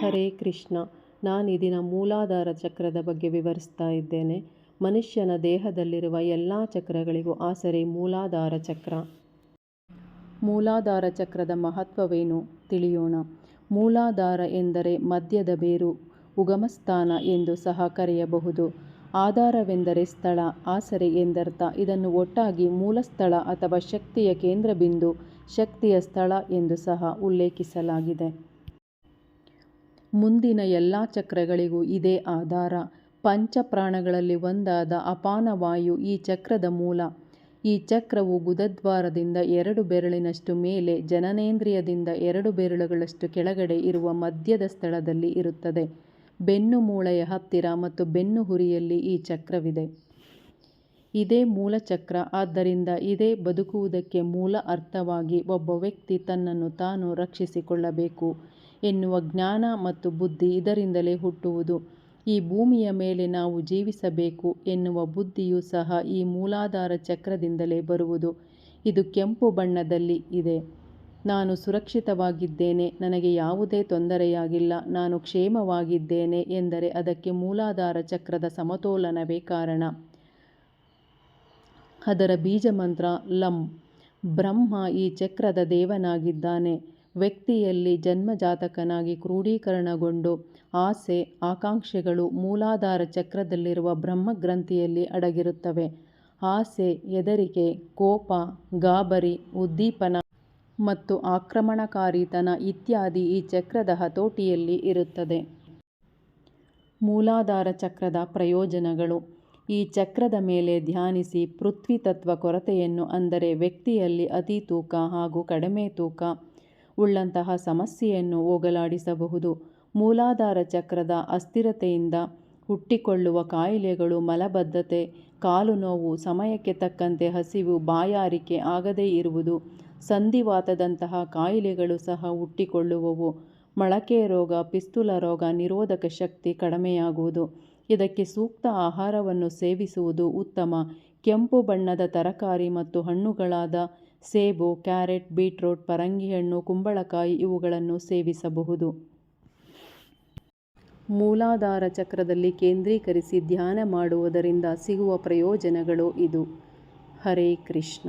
ಹರೇ ಕೃಷ್ಣ, ನಾನು ಈ ಮೂಲಾಧಾರ ಚಕ್ರದ ಬಗ್ಗೆ ವಿವರಿಸ್ತಾ ಇದ್ದೇನೆ. ಮನುಷ್ಯನ ದೇಹದಲ್ಲಿರುವ ಎಲ್ಲ ಚಕ್ರಗಳಿಗೂ ಆಸರೆ ಮೂಲಾಧಾರ ಚಕ್ರ. ಮೂಲಾಧಾರ ಚಕ್ರದ ಮಹತ್ವವೇನು ತಿಳಿಯೋಣ. ಮೂಲಾಧಾರ ಎಂದರೆ ಮಧ್ಯದ ಬೇರು, ಉಗಮಸ್ಥಾನ ಎಂದು ಸಹ ಕರೆಯಬಹುದು. ಆಧಾರವೆಂದರೆ ಸ್ಥಳ, ಆಸರೆ ಎಂದರ್ಥ. ಇದನ್ನು ಒಟ್ಟಾಗಿ ಮೂಲಸ್ಥಳ ಅಥವಾ ಶಕ್ತಿಯ ಕೇಂದ್ರಬಿಂದು, ಶಕ್ತಿಯ ಸ್ಥಳ ಎಂದು ಸಹ ಉಲ್ಲೇಖಿಸಲಾಗಿದೆ. ಮುಂದಿನ ಎಲ್ಲ ಚಕ್ರಗಳಿಗೂ ಇದೇ ಆಧಾರ. ಪಂಚಪ್ರಾಣಗಳಲ್ಲಿ ಒಂದಾದ ಅಪಾನವಾಯು ಈ ಚಕ್ರದ ಮೂಲ. ಈ ಚಕ್ರವು ಗುದದ್ವಾರದಿಂದ ಎರಡು ಬೆರಳಿನಷ್ಟು ಮೇಲೆ, ಜನನೇಂದ್ರಿಯದಿಂದ ಎರಡು ಬೆರಳುಗಳಷ್ಟು ಕೆಳಗಡೆ ಇರುವ ಮಧ್ಯದ ಸ್ಥಳದಲ್ಲಿ ಇರುತ್ತದೆ. ಬೆನ್ನು ಮೂಳೆಯ ಹತ್ತಿರ ಮತ್ತು ಬೆನ್ನು ಹುರಿಯಲ್ಲಿ ಈ ಚಕ್ರವಿದೆ. ಇದೇ ಮೂಲ ಚಕ್ರ. ಆದ್ದರಿಂದ ಇದೇ ಬದುಕುವುದಕ್ಕೆ ಮೂಲ ಅರ್ಥವಾಗಿ ಒಬ್ಬ ವ್ಯಕ್ತಿ ತನ್ನನ್ನು ತಾನು ರಕ್ಷಿಸಿಕೊಳ್ಳಬೇಕು. ಎನ್ನುವ ಜ್ಞಾನ ಮತ್ತು ಬುದ್ಧಿ ಇದರಿಂದಲೇ ಹುಟ್ಟುವುದು. ಈ ಭೂಮಿಯ ಮೇಲೆ ನಾವು ಜೀವಿಸಬೇಕು ಎನ್ನುವ ಬುದ್ಧಿಯು ಸಹ ಈ ಮೂಲಾಧಾರ ಚಕ್ರದಿಂದಲೇ ಬರುವುದು. ಇದು ಕೆಂಪು ಬಣ್ಣದಲ್ಲಿ ಇದೆ. ನಾನು ಸುರಕ್ಷಿತವಾಗಿದ್ದೇನೆ, ನನಗೆ ಯಾವುದೇ ತೊಂದರೆಯಾಗಿಲ್ಲ, ನಾನು ಕ್ಷೇಮವಾಗಿದ್ದೇನೆ ಎಂದರೆ ಅದಕ್ಕೆ ಮೂಲಾಧಾರ ಚಕ್ರದ ಸಮತೋಲನವೇ ಕಾರಣ. ಅದರ ಬೀಜಮಂತ್ರ ಲಂ. ಬ್ರಹ್ಮ ಈ ಚಕ್ರದ ದೇವನಾಗಿದ್ದಾನೆ. ವ್ಯಕ್ತಿಯಲ್ಲಿ ಜನ್ಮಜಾತಕನಾಗಿ ಕ್ರೋಢೀಕರಣಗೊಂಡು ಆಸೆ, ಆಕಾಂಕ್ಷೆಗಳು ಮೂಲಾಧಾರ ಚಕ್ರದಲ್ಲಿರುವ ಬ್ರಹ್ಮಗ್ರಂಥಿಯಲ್ಲಿ ಅಡಗಿರುತ್ತವೆ. ಆಸೆ, ಹೆದರಿಕೆ, ಕೋಪ, ಗಾಬರಿ, ಉದ್ದೀಪನ ಮತ್ತು ಆಕ್ರಮಣಕಾರಿತನ ಇತ್ಯಾದಿ ಈ ಚಕ್ರದ ಹತೋಟಿಯಲ್ಲಿ ಇರುತ್ತದೆ. ಮೂಲಾಧಾರ ಚಕ್ರದ ಪ್ರಯೋಜನಗಳು. ಈ ಚಕ್ರದ ಮೇಲೆ ಧ್ಯಾನಿಸಿ ಪೃಥ್ವಿ ತತ್ವ ಕೊರತೆಯನ್ನು ಅಂದರೆ ವ್ಯಕ್ತಿಯಲ್ಲಿ ಅತಿ ತೂಕ ಹಾಗೂ ಕಡಿಮೆ ತೂಕ ಉಳ್ಳಂತಹ ಸಮಸ್ಯೆಯನ್ನು ಹೋಗಲಾಡಿಸಬಹುದು. ಮೂಲಾಧಾರ ಚಕ್ರದ ಅಸ್ಥಿರತೆಯಿಂದ ಹುಟ್ಟಿಕೊಳ್ಳುವ ಕಾಯಿಲೆಗಳು ಮಲಬದ್ಧತೆ ಕಾಲು ನೋವು ಸಮಯಕ್ಕೆ ತಕ್ಕಂತೆ ಹಸಿವು, ಬಾಯಾರಿಕೆ ಆಗದೇ ಇರುವುದು, ಸಂಧಿವಾತದಂತಹ ಕಾಯಿಲೆಗಳು ಸಹ ಹುಟ್ಟಿಕೊಳ್ಳುವವು. ಮೊಳಕೆ ರೋಗ, ಪಿಸ್ತುಲ ರೋಗ, ನಿರೋಧಕ ಶಕ್ತಿ ಕಡಿಮೆಯಾಗುವುದು. ಇದಕ್ಕೆ ಸೂಕ್ತ ಆಹಾರವನ್ನು ಸೇವಿಸುವುದು ಉತ್ತಮ. ಕೆಂಪು ಬಣ್ಣದ ತರಕಾರಿ ಮತ್ತು ಹಣ್ಣುಗಳಾದ ಸೇಬು, ಕ್ಯಾರೆಟ್, ಬೀಟ್ರೂಟ್, ಪರಂಗಿಹಣ್ಣು, ಕುಂಬಳಕಾಯಿ ಇವುಗಳನ್ನು ಸೇವಿಸಬಹುದು. ಮೂಲಾಧಾರ ಚಕ್ರದಲ್ಲಿ ಕೇಂದ್ರೀಕರಿಸಿ ಧ್ಯಾನ ಮಾಡುವುದರಿಂದ ಸಿಗುವ ಪ್ರಯೋಜನಗಳು ಇದು. ಹರೇ ಕೃಷ್ಣ.